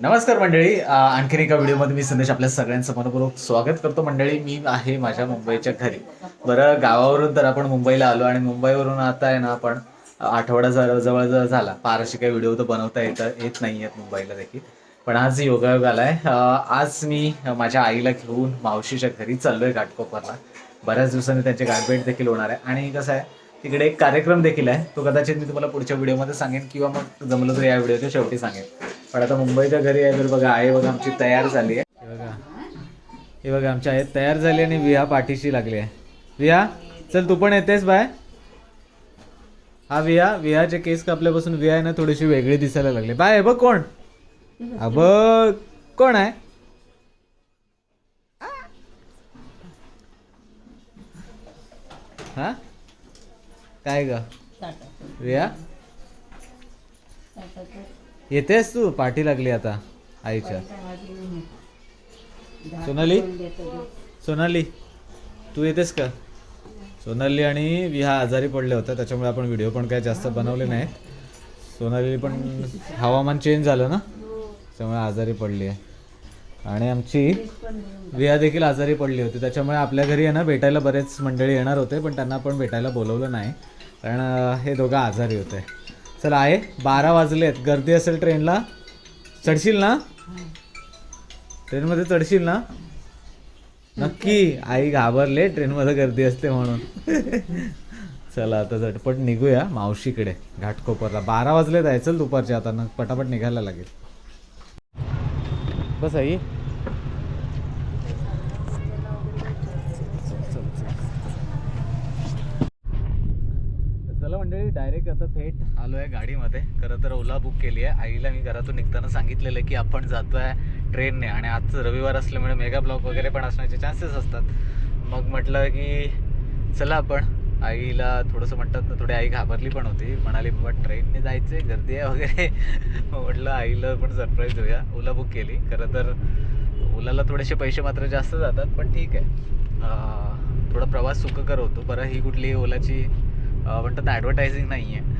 नमस्कार मंडळी. आणखीन एका व्हिडिओमध्ये मी संदेश आपल्या सगळ्यांचं मनपूर्वक स्वागत करतो. मंडळी मी आहे माझ्या मुंबईच्या घरी. बरं गावावरून तर आपण मुंबईला आलो आणि मुंबईवरून आता आहे ना आपण आठवडा जवळजवळ झाला. फारशी काही व्हिडिओ तर बनवता येत येत नाही आहेत मुंबईला देखील. पण आज योगायोग आलाय. आहे आज मी माझ्या आईला घेऊन मावशीच्या घरी चाललोय घाटकोपरला. बऱ्याच दिवसांनी त्यांचे गाठभेट देखील होणार आहे. आणि कसं आहे तिकडे एक कार्यक्रम देखील आहे. तो कदाचित मी तुम्हाला पुढच्या व्हिडिओमध्ये सांगेन किंवा मग जमलं तर या व्हिडिओच्या शेवटी सांगेन. पण आता मुंबईच्या घरी आहे तर बघा आई बघा आमची तयार झाली आहे. हे बघा. हे बघा आमच्या आई तयार झाली आणि विहा पाठीशी लागली आहे. विहा चल तू पण येतेस बाय. हा विहा विहाचे केस कापल्यापासून विहा आहे ना थोडीशी वेगळी दिसायला लागली. बाय हे बघ कोण? हा बघ कोण आहे? हा? काय ग? विहा? येतेस तू? पाठी लागली आता आईच्या. सोनाली? सोनाली तू येतेस का? सोनाली आणि विहा आजारी पडले होते त्याच्यामुळे आपण व्हिडिओ पण काय जास्त बनवले नाही सोनाली पण हवामान चेंज झालं ना? त्यामुळे आजारी पडली आहे. आणि आमची विहा देखील आजारी पडली होती त्याच्यामुळे आपल्या घरी आहे ना भेटायला बरेच मंडळी येणार होते पण त्यांना पण भेटायला बोलवलं नाही. कारण हे दोघं आजारी होते. चला आहे. बारा वाजलेत. गर्दी असेल ट्रेनला. चढशील ना? ट्रेनमध्ये चढशील ना? नक्की. आई घाबरले. ट्रेनमध्ये गर्दी असते म्हणून. चला आता झटपट निघूया मावशीकडे घाटकोपरला. बारा वाजले जायचं दुपारचे. आता न पटापट निघायला लागेल. बस आई. मंडळी डायरेक्ट आता थेट आलो आहे गाडीमध्ये. खरं तर ओला बुक केली आहे आईला मी घरातून निघताना सांगितलेलं की आपण जातो आहे ट्रेनने आणि आज रविवार असल्यामुळे मेगा ब्लॉक वगैरे पण असण्याचे चान्सेस असतात. मग म्हटलं की चला आपण. आईला थोडंसं म्हणतात ना थोडी आई घाबरली पण होती. म्हणाली बाबा ट्रेनने जायचं आहे गर्दी आहे वगैरे. म्हटलं आईला पण सरप्राईज देऊया. ओला बुक केली. खरं तर ओलाला थोडेसे पैसे मात्र जास्त जातात पण ठीक आहे. थोडा प्रवास सुखकर होतो. बरं ही कुठली ओलाची म्हणतात ॲडव्हर्टायझिंग नाही आहे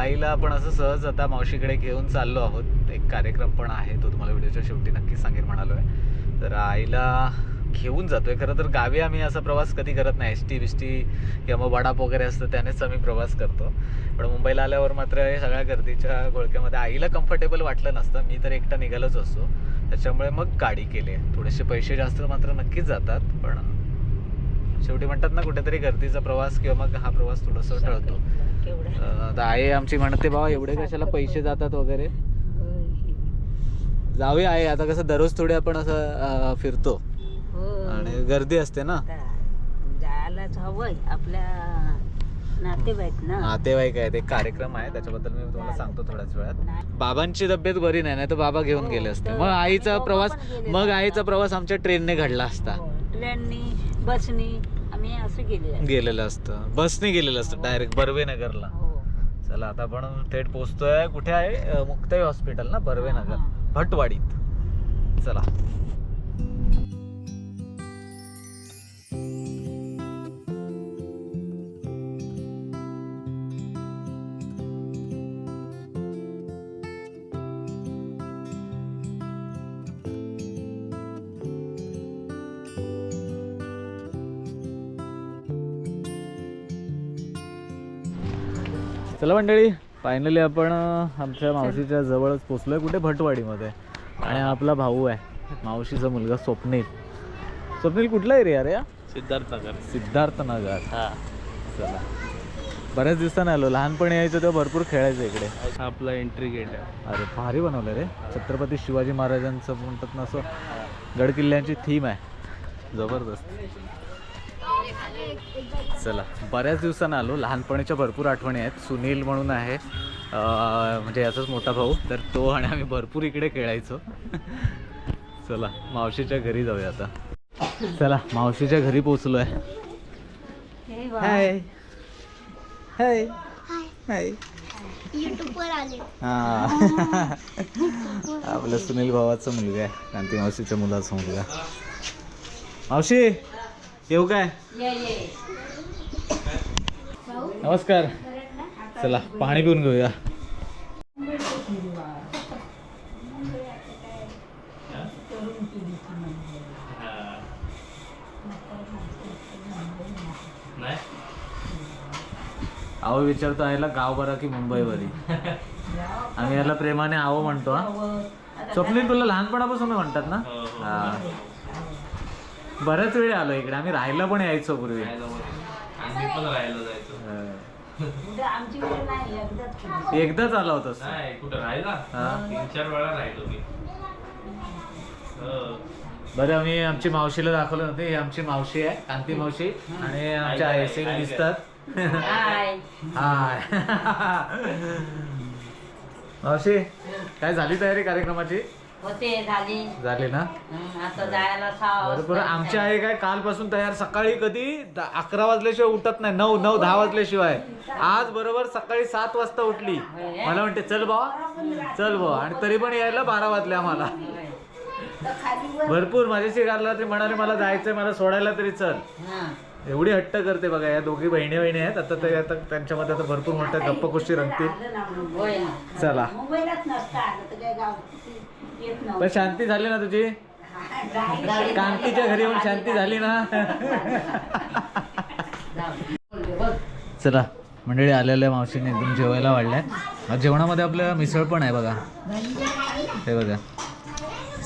आईला आपण असं सहज आता मावशीकडे घेऊन चाललो आहोत. एक कार्यक्रम पण आहे तो तुम्हाला व्हिडिओच्या शेवटी नक्की सांगेन म्हणालो आहे तर आईला घेऊन जातोय. खरं तर गावी आम्ही असा प्रवास कधी करत नाही. एस टी बिस्टी किंवा मग वडाप वगैरे असतं त्यानेच आम्ही प्रवास करतो. पण मुंबईला आल्यावर मात्र हे सगळ्या गर्दीच्या घोळक्यामध्ये आईला कम्फर्टेबल वाटलं नसतं. मी तर एकटा निघालोच असतो. त्याच्यामुळे मग गाडी केली आहे. थोडेसे पैसे जास्त मात्र नक्कीच जातात पण शेवटी म्हणतात ना कुठेतरी गर्दीचा प्रवास किंवा मग हा प्रवास थोडासा अं, आता आई आमची म्हणते बाबा एवढे कशाला पैसे जातात वगैरे? जाऊया आहे आता कसं दररोज थोडे आपण असं फिरतो. आणि गर्दी असते ना. जायलाच हवंय. आपल्या नातेवाईक ना. नातेवाईक आहेत एक कार्यक्रम आहे त्याच्याबद्दल मी तुम्हाला सांगतो थोड्याच वेळात. बाबांची तब्येत बरी नाही नाही तर बाबा घेऊन गेले असते. मग आईचा प्रवास मग आईचा प्रवास आमच्या ट्रेनने घडला असता. हो, ट्रेननी बसनी आम्ही असं गेले गेलेलं असतं. बसने गेलेलं असतं डायरेक्ट बर्वे नगरला हो. चला आता आपण थेट पोहोचतोय. कुठे आहे? मुक्ताई हॉस्पिटल ना बर्वे नगर भटवाडीत. चला. चला मंडळी फायनली आपण आमच्या मावशीच्या जवळच पोचलोय कुठे? भटवाडीमध्ये. आणि आपला भाऊ आहे. मावशीचा मुलगा स्वप्नील. स्वप्नील कुठला एरिया रे? हा? सिद्धार्थ नगर सिद्धार्थ नगर हा. चला. बऱ्याच दिवसाने आलो. लहानपणी यायचं तेव्हा भरपूर खेळायचं इकडे. आपला एंट्री गेट आहे. अरे भारी बनवलं रे. छत्रपती शिवाजी महाराजांचं म्हणतात ना असं गड किल्ल्यांची थीम आहे. जबरदस्त. चला बऱ्याच दिवसानं आलो. लहानपणीच्या भरपूर आठवणी आहेत. सुनील म्हणून आहे. म्हणजे याचाच मोठा भाऊ. तर तो आणि आम्ही भरपूर इकडे खेळायचो. चला मावशीच्या घरी जाऊया आता. चला मावशीच्या घरी पोचलोय हाय. हाय. हाय. आले. हा. आपल्या सुनील भावाचा मुलगा आहे. क्रांती मावशीच्या मुलाचा मुलगा मावशी! येऊ काय? नमस्कार. चला पाणी पिऊन घेऊया. आव विचारतो आईला गाव बरा की मुंबई बरी? आम्ही याला प्रेमाने आव म्हणतो स्वप्नील तुला लहानपणापासून म्हणतात ना? हो, हो. हा. बऱ्याच वेळी आलो इकडे. आम्ही राहायला पण यायचो पूर्वी. आम्ही पण राहायला जायचो. आमची वेळ नाही एकदाच केली. एकदाच आला होतास नाही कुठं राहिला? हा. तीन चार वेळा राहिलो मी. हो. बरं आम्ही आमची मावशीला दाखवलं नव्हते ही आमची मावशी आहे कांती मावशी. आणि आमच्या आयसी दिसतात. हाय. हाय. मावशी काय झाली तयारी कार्यक्रमाची? होते झाली. झाली ना? हं, आता जायला सहा बरोबर आमची आई काय? कालपासून तयार. सकाळी कधी? द- अकरा वाजल्याशिवाय उठत नाही. नऊ नऊ दहा वाजल्याशिवाय. आज बरोबर सकाळी सात वाजता उठली. मला म्हणते चल बा चल बा आणि तरी पण यायला बारा वाजले आम्हाला. भरपूर. माझ्याशी घालला ते म्हणाले मला जायचंय मला सोडायला तरी चल. हं. एवढी हट्ट करते बघा या दोघी बहिणी बहिणी आहेत. आता ते आता त्यांच्यामध्ये आता भरपूर मोठ्या गप्पा गोष्टी रंगतील. होय ना. चला. मुंबईलाच नसतं. आलं तर काय गाव येत नव्हतं. पण शांती झाली ना तुझी? जाऊ- कांतीच्या घरी येऊन शांती झाली ना? बघ. चला मंडळी आलेल्या मावशीने एकदम जेवायला वाढलंय. जेवणामध्ये आपलं मिसळ पण आहे बघा. हे बघा.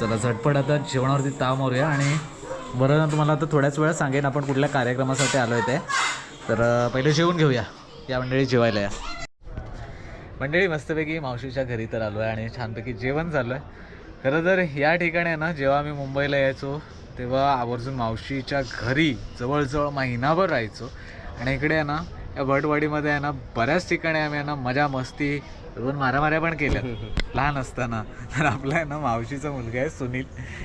चला झटपट आता जेवणावरती ताव मारूया आणि बरं ना तुम्हाला आता थोड्याच वेळात सांगेन आपण कुठल्या कार्यक्रमासाठी आलो आहे ते. तर अं, पहिले जेवून घेऊया. या मंडळी जेवायला या. मंडळी मस्तपैकी मावशीच्या घरी तर आलो आहे आणि छानपैकी जेवण झालं आहे खरं तर या ठिकाणी ना जेव्हा आम्ही मुंबईला यायचो तेव्हा आवर्जून मावशीच्या घरी जवळजवळ महिनाभर राहायचो. आणि इकडे आहे ना या भटवाडीमध्ये आहे ना बऱ्याच ठिकाणी आम्ही आहे ना मजा मस्ती दोन मारामाऱ्या पण केल्या. लहान असताना. तर आपला आहे ना मावशीचा मुलगा आहे सुनील.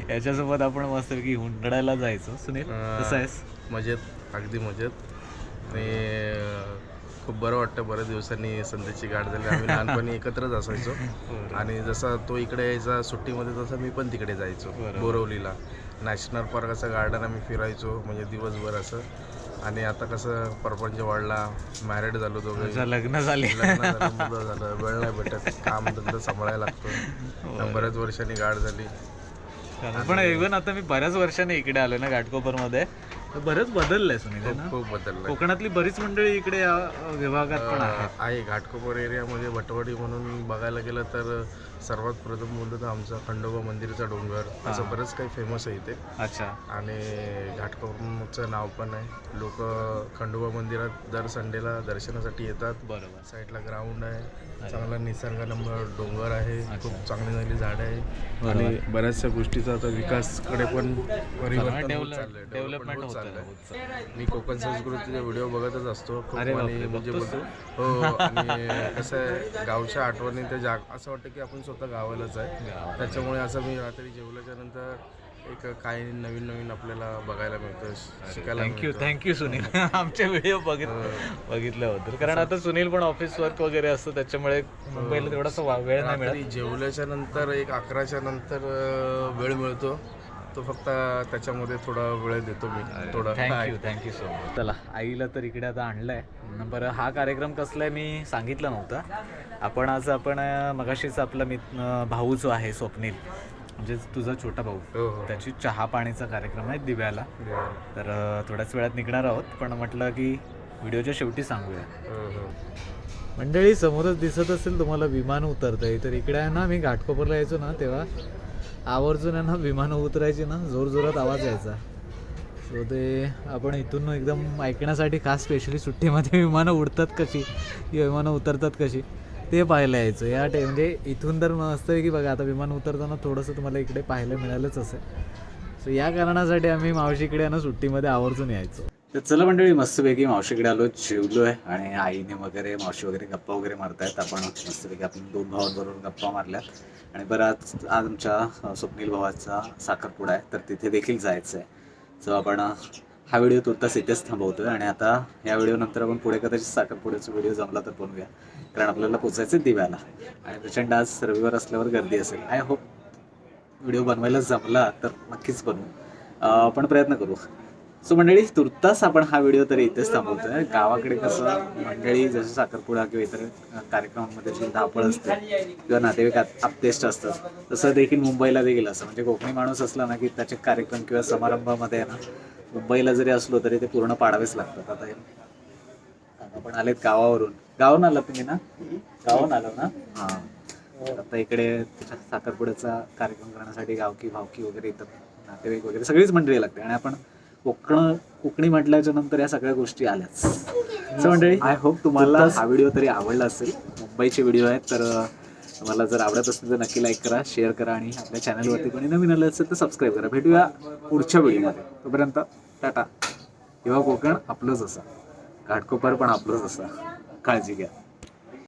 याच्यासोबत आपण मस्तपैकी हुंडडायला जायचो. सुनील कसं आहेस? मजेत. अगदी मजेत. आणि खूप बरं वाटतं. बऱ्याच दिवसांनी संदेशची गाठ झाली. आम्ही लहानपणी एकत्रच असायचो. आणि जसा तो इकडे यायचा सुट्टीमध्ये तसं मी पण तिकडे जायचो बोरवलीला. नॅशनल पार्क असं गार्डन आम्ही फिरायचो म्हणजे दिवसभर असं. आणि आता कसं परपंच वाढला मॅरिड झालो दोघे तुझं लग्न झाले. लग्न झालं मुलं झालं वेळ नाही भेटत. काम धंदा सांभाळायला लागतो. बऱ्याच वर्षांनी गाठ झाली. पण इव्हन आता मी बऱ्याच वर्षांनी इकडे आलो ना घाटकोपरमध्ये. बरंच बदललंय सुनील खूप बदललं कोकणातली बरीच मंडळी इकडे या विभागात पण आहे घाटकोपर एरियामध्ये भटवाडी म्हणून बघायला गेलं तर सर्वात प्रथम बोलतो तर आमचा खंडोबा मंदिरचा डोंगर असं बरंच काही फेमस आहे इथे. अच्छा. आणि घाटकोपरचं नाव पण आहे. लोक खंडोबा मंदिरात दर संडेला दर्शनासाठी येतात. बरोबर. साईडला ग्राउंड आहे. चांगला निसर्गाला डोंगर आहे. खूप. चांगली चांगली झाडं आहे. आणि बऱ्याचशा गोष्टीचा आता विकासकडे पण परिवर्तन होत चाललंय, development होत. मी कोकण संस्कृतीचे व्हिडिओ बघतच असतो. अरे बापरे, म्हणजे बघतोस बोल- हो आणि कसं आहे गावच्या आठवणी ते जाग असं वाटतं की आपण स्वतः गावालाच आहे. त्याच्यामुळे असं मी रात्री जेवल्याच्या नंतर एक काही नवीन नवीन आपल्याला बघायला मिळतं शिकायला थँक्यू मिळतं थँक्यू सुनील. आमचे व्हिडिओ बघित बघितल्याबद्दल. कारण आता सुनील पण ऑफिस वर्क वगैरे असतं त्याच्यामुळे मुंबईला तेवढासा वा- वेळ नाही रात्री मिळत जेवल्याच्या नंतर एक अकराच्या नंतर अं, वेळ मिळतो. तो फक्त त्याच्यामध्ये थोडा वेळ देतो मी. थोडा. थँक्यू थँक्यू सो मच चला आईला तर इकडे आता आणलंय. बरं हा कार्यक्रम कसला आहे मी सांगितलं नव्हतं. आपण आज आपण मगाशीच आपला मित अं, भाऊ जो आहे स्वप्नील म्हणजे तुझा छोटा भाऊ हो हो. त्याची चहा पाणीचा कार्यक्रम आहे दिव्याला. तर थोड्याच वेळात निघणार आहोत पण म्हटलं की व्हिडिओच्या शेवटी सांगूया. हो हो. मंडळी समोरच दिसत असेल तुम्हाला विमान उतरतंय तर इकडे आहे ना मी घाटकोपरला यायचो ना तेव्हा आवर्जून आहे ना विमानं उतरायची ना जोरजोरात आवाज यायचा. सो ते आपण इथून एकदम ऐकण्यासाठी खास स्पेशली सुट्टीमध्ये विमानं उडतात कशी? की विमानं उतरतात कशी? ते पाहायला यायचं. या टे म्हणजे इथून तर मस्त आहे की बघा आता विमान उतरताना थोडंसं तुम्हाला इकडे पाहायला मिळालंच असेल. सो या कारणासाठी आम्ही मावशीकडे इकडे ना सुट्टीमध्ये आवर्जून यायचो. तर चला मंडळी मस्तपैकी मावशीकडे आलो जेवलो आहे आणि आईने वगैरे मावशी वगैरे गप्पा वगैरे मारतायत. आपण मस्तपैकी आपण दोन भावांबरोबर गप्पा मारल्यात. आणि बराच आज आमच्या स्वप्नील भावाचा साखरपुडा आहे तर तिथे देखील जायचं आहे सो आपण हा व्हिडिओ तुर्तास इथेच थांबवतोय आणि आता या व्हिडिओनंतर आपण पुढे कदाचित साखरपुड्याचा व्हिडिओ जमला तर बनवूया कारण आपल्याला पोचायचं दिव्याला. आणि प्रचंड आज रविवार असल्यावर गर्दी असेल. आय होप व्हिडिओ बनवायला जमला तर नक्कीच बनवू. आपण प्रयत्न करू. सो मंडळी तुर्तास आपण हा व्हिडिओ तरी इथेच थांबवतोय. गावाकडे कसं मंडळी जसं साखरपुडा किंवा इतर कार्यक्रमामध्ये जी धापळ असते किंवा नातेवाईक आपतेष्ट असतात. तसं देखील मुंबईला देखील असं. म्हणजे कोकणी माणूस असला ना की त्याचे कार्यक्रम किंवा समारंभामध्ये आहे ना मुंबईला जरी असलो तरी ते पूर्ण पाडावेच लागतात. आता हे आपण आलेत गावावरून. गावून आलात तुम्ही ना? गावून आलो ना? हा. आता इकडे त्याच्या साखरपुड्याचा कार्यक्रम करण्यासाठी गावकी भावकी वगैरे येतात नातेवाईक वगैरे सगळीच मंडळी लागते. आणि आपण कोकण कोकणी म्हटल्याच्या नंतर या सगळ्या गोष्टी आल्याच. सो मंडळी आय होप तुम्हाला हा व्हिडिओ तरी आवडला असेल. मुंबईचे व्हिडिओ आहेत तर तुम्हाला जर आवडत असेल तर नक्की लाईक करा शेअर करा आणि आपल्या चॅनलवरती कोणी नवीन आलं असेल तर सबस्क्राईब करा. भेटूया पुढच्या व्हिडिओमध्ये तोपर्यंत टाटा. किंवा कोकण आपलंच असा. घाटकोपर पण आपलंच असा. काळजी घ्या.